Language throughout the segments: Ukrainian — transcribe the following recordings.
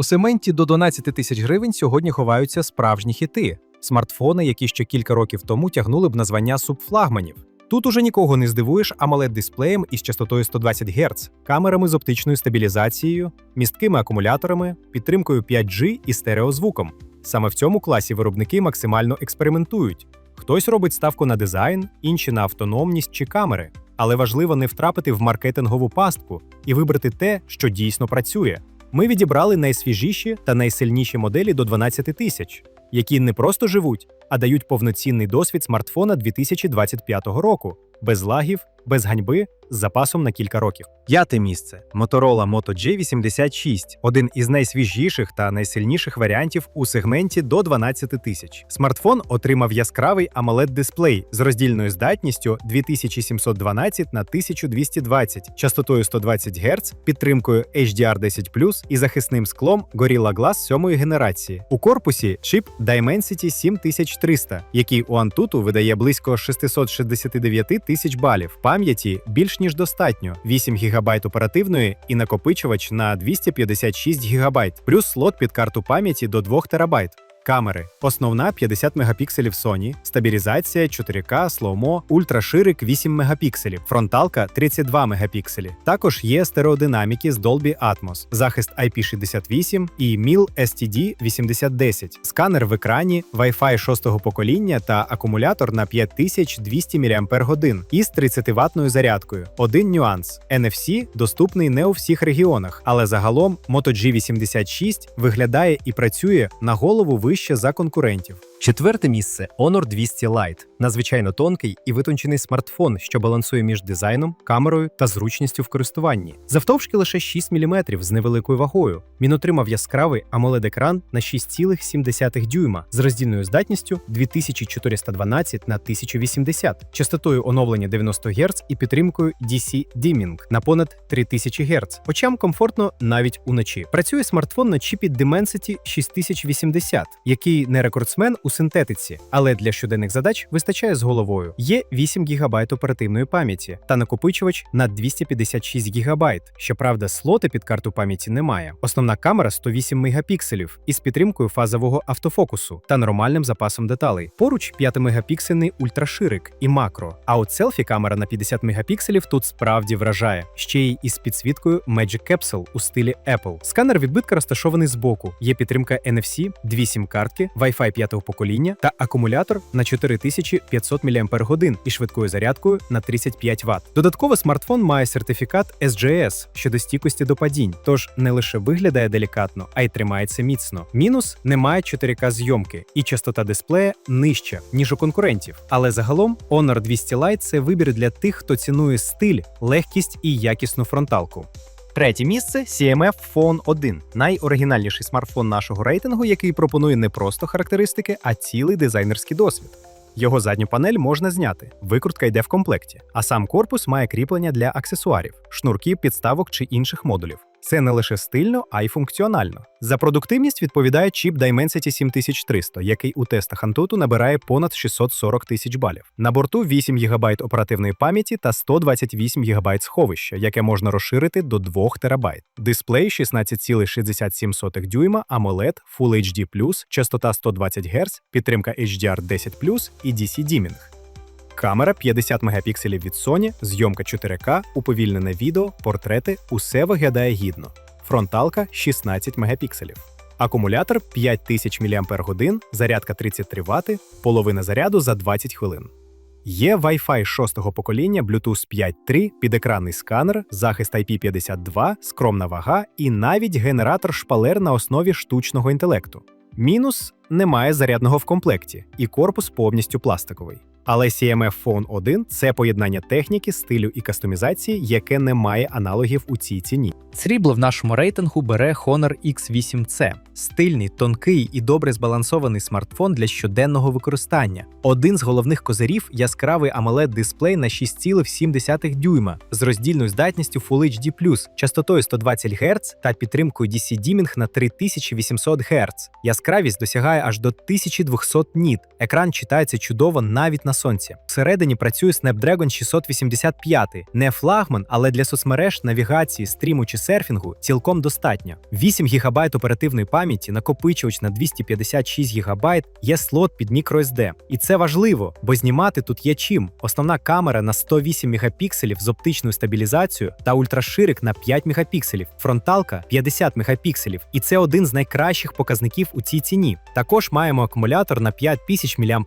У сегменті до 12 тисяч гривень сьогодні ховаються справжні хіти, смартфони, які ще кілька років тому тягнули б на звання субфлагманів. Тут уже нікого не здивуєш amoled дисплеєм із частотою 120 Гц, камерами з оптичною стабілізацією, місткими акумуляторами, підтримкою 5G і стереозвуком. Саме в цьому класі виробники максимально експериментують. Хтось робить ставку на дизайн, інші на автономність чи камери. Але важливо не втрапити в маркетингову пастку і вибрати те, що дійсно працює. Ми відібрали найсвіжіші та найсильніші моделі до 12 тисяч, які не просто живуть, а дають повноцінний досвід смартфона 2025 року, без лагів, без ганьби, з запасом на кілька років. П'яте місце Motorola Moto G86 – один із найсвіжіших та найсильніших варіантів у сегменті до 12 тисяч. Смартфон отримав яскравий amoled дисплей з роздільною здатністю 2712 на 1220, частотою 120 Гц, підтримкою HDR10+, і захисним склом Gorilla Glass 7 генерації. У корпусі чип Dimensity 7300, який у Antutu видає близько 669 тисяч балів. Пам'яті більш ніж достатньо: 8 ГБ оперативної і накопичувач на 256 ГБ, плюс слот під карту пам'яті до 2 ТБ. Камери. Основна 50 мегапікселів Sony, стабілізація 4К, слоумо, ультраширик 8 мегапікселів, фронталка 32 мегапікселі. Також є стереодинаміки з Dolby Atmos, захист IP68 і MIL STD 8010, сканер в екрані, Wi-Fi 6 покоління та акумулятор на 5200 мАч із 30 ватною зарядкою. Один нюанс: NFC доступний не у всіх регіонах, але загалом Moto G86 виглядає і працює на голову вище за конкурентів. Четверте місце Honor 200 Lite. надзвичайно тонкий і витончений смартфон, що балансує між дизайном, камерою та зручністю в користуванні. Завтовшки лише 6 мм з невеликою вагою. Він отримав яскравий amoled екран на 6,7 дюйма з роздільною здатністю 2412 на 1080, частотою оновлення 90 Гц і підтримкою DC Dimming на понад 3000 Гц. Очам комфортно навіть уночі. Працює смартфон на чіпі Dimensity 6080, який не рекордсмен у синтетиці, але для щоденних задач вистачає з головою. Є 8 ГБ оперативної пам'яті та накопичувач на 256 ГБ. Щоправда, слоти під карту пам'яті немає. Основна камера 108 мегапікселів із підтримкою фазового автофокусу та нормальним запасом деталей. Поруч 5-мегапіксельний ультраширик і макро. А от селфі камера на 50 мегапікселів тут справді вражає. Ще й із підсвіткою Magic Capsule у стилі Apple. Сканер відбитка розташований збоку. Є підтримка NFC, дві сім-картки, Wi-Fi 5 покоління та акумулятор на 4500 мАч і швидкою зарядкою на 35 Вт. Додатково смартфон має сертифікат SGS щодо стійкості до падінь, тож не лише виглядає делікатно, а й тримається міцно. Мінус немає 4К зйомки, і частота дисплея нижча, ніж у конкурентів. Але загалом Honor 200 Lite – це вибір для тих, хто цінує стиль, легкість і якісну фронталку. Третє місце CMF Phone 1 найоригінальніший смартфон нашого рейтингу, який пропонує не просто характеристики, а цілий дизайнерський досвід. Його задню панель можна зняти, викрутка йде в комплекті, а сам корпус має кріплення для аксесуарів, шнурків, підставок чи інших модулів. Це не лише стильно, а й функціонально. За продуктивність відповідає чіп Dimensity 7300, який у тестах Antutu набирає понад 640 тисяч балів. На борту 8 ГБ оперативної пам'яті та 128 ГБ сховища, яке можна розширити до 2 ТБ. Дисплей 16,67 дюйма, AMOLED, Full HD+, частота 120 Гц, підтримка HDR10+, і DC Dimming. Камера 50 мегапікселів від Sony, зйомка 4К, уповільнене відео, портрети усе виглядає гідно. Фронталка 16 мегапікселів. Акумулятор 5000 мАч, зарядка 33 Вт, половина заряду за 20 хвилин. Є Wi-Fi 6-го покоління, Bluetooth 5.3, підекранний сканер, захист IP52, скромна вага і навіть генератор шпалер на основі штучного інтелекту. Мінус немає зарядного в комплекті, і корпус повністю пластиковий. Але CMF Phone 1 – це поєднання техніки, стилю і кастомізації, яке не має аналогів у цій ціні. Срібло в нашому рейтингу бере Honor X8C. Стильний, тонкий і добре збалансований смартфон для щоденного використання. Один з головних козирів яскравий amoled дисплей на 6,7 дюйма з роздільною здатністю Full HD+, частотою 120 Гц та підтримкою DC Dimming на 3800 Гц. Яскравість досягає аж до 1200 ніт. Екран читається чудово навіть на сонці. Всередині працює Snapdragon 685, не флагман, але для соцмереж, навігації, стріму чи серфінгу цілком достатньо. 8 ГБ оперативної пам'яті, накопичувач на 256 ГБ, є слот під microSD. І це важливо, бо знімати тут є чим. Основна камера на 108 мегапікселів з оптичною стабілізацією та ультраширик на 5 мегапікселів, фронталка 50 мегапікселів. І це один з найкращих показників у цій ціні. Також маємо акумулятор на 5000 мАч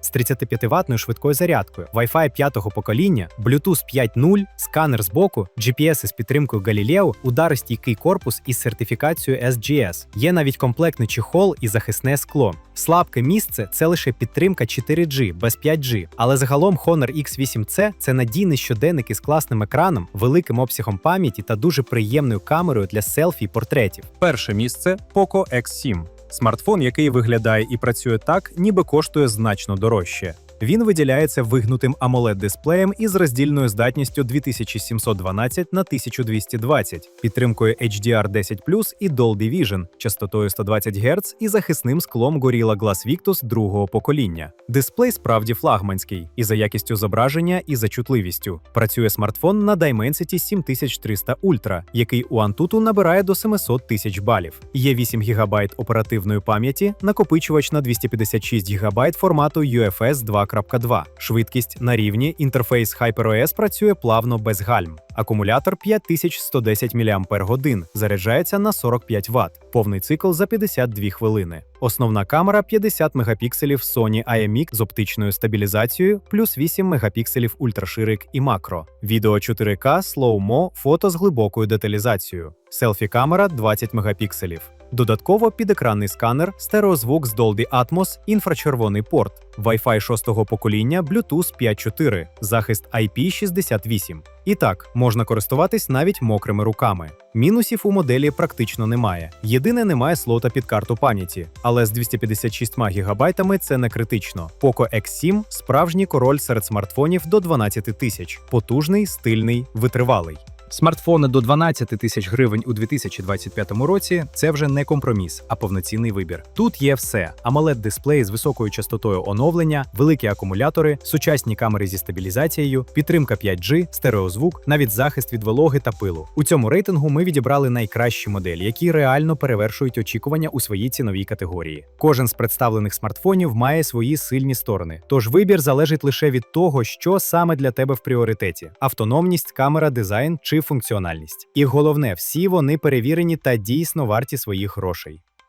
з 35 ватною швидкою зарядкою, Wi-Fi 5 покоління, Bluetooth 5.0, сканер з боку, GPS із підтримкою Galileo, ударостійкий корпус із сертифікацією SGS. Є навіть комплектний чехол і захисне скло. Слабке місце це лише підтримка 4G без 5G, але загалом Honor X8C це надійний щоденник із класним екраном, великим обсягом пам'яті та дуже приємною камерою для селфі і портретів. Перше місце Poco X7. Смартфон, який виглядає і працює так, ніби коштує значно дорожче. Він виділяється вигнутим amoled дисплеєм із роздільною здатністю 2712 на 1220, підтримкою HDR10 і Dolby Vision, частотою 120 Гц і захисним склом Gorilla Glass Victus другого покоління. Дисплей справді флагманський і за якістю зображення, і за чутливістю. Працює смартфон на Dimensity 7300 Ultra, який у Antutu набирає до 700 тисяч балів. Є 8 ГБ оперативної пам'яті, накопичувач на 256 ГБ формату UFS 2.2, швидкість на рівні, інтерфейс HyperOS працює плавно без гальм. Акумулятор 5110 мАч, заряджається на 45 Вт, повний цикл за 52 хвилини. Основна камера 50 мегапікселів Sony IMX з оптичною стабілізацією, плюс 8 мегапікселів ультраширик і макро. Відео 4К, Slow-Mo, фото з глибокою деталізацією. Селфі-камера 20 мегапікселів. Додатково підекранний сканер, стереозвук з Dolby Atmos, інфрачервоний порт, Wi-Fi 6 покоління, Bluetooth 5.4, захист IP68. І так, можна користуватись навіть мокрими руками. Мінусів у моделі практично немає. Єдине, немає слота під карту пам'яті, але з 256 ГБ це не критично. Poco X7 – справжній король серед смартфонів до 12 тисяч, потужний, стильний, витривалий. Смартфони до 12 тисяч гривень у 2025 році це вже не компроміс, а повноцінний вибір. Тут є все: amoled дисплей з високою частотою оновлення, великі акумулятори, сучасні камери зі стабілізацією, підтримка 5G, стереозвук, навіть захист від вологи та пилу. У цьому рейтингу ми відібрали найкращі моделі, які реально перевершують очікування у своїй ціновій категорії. Кожен з представлених смартфонів має свої сильні сторони, тож вибір залежить лише від того, що саме для тебе в пріоритеті: автономність, камера, дизайн чи функціональність. І головне, всі вони перевірені та дійсно варті своїх грошей.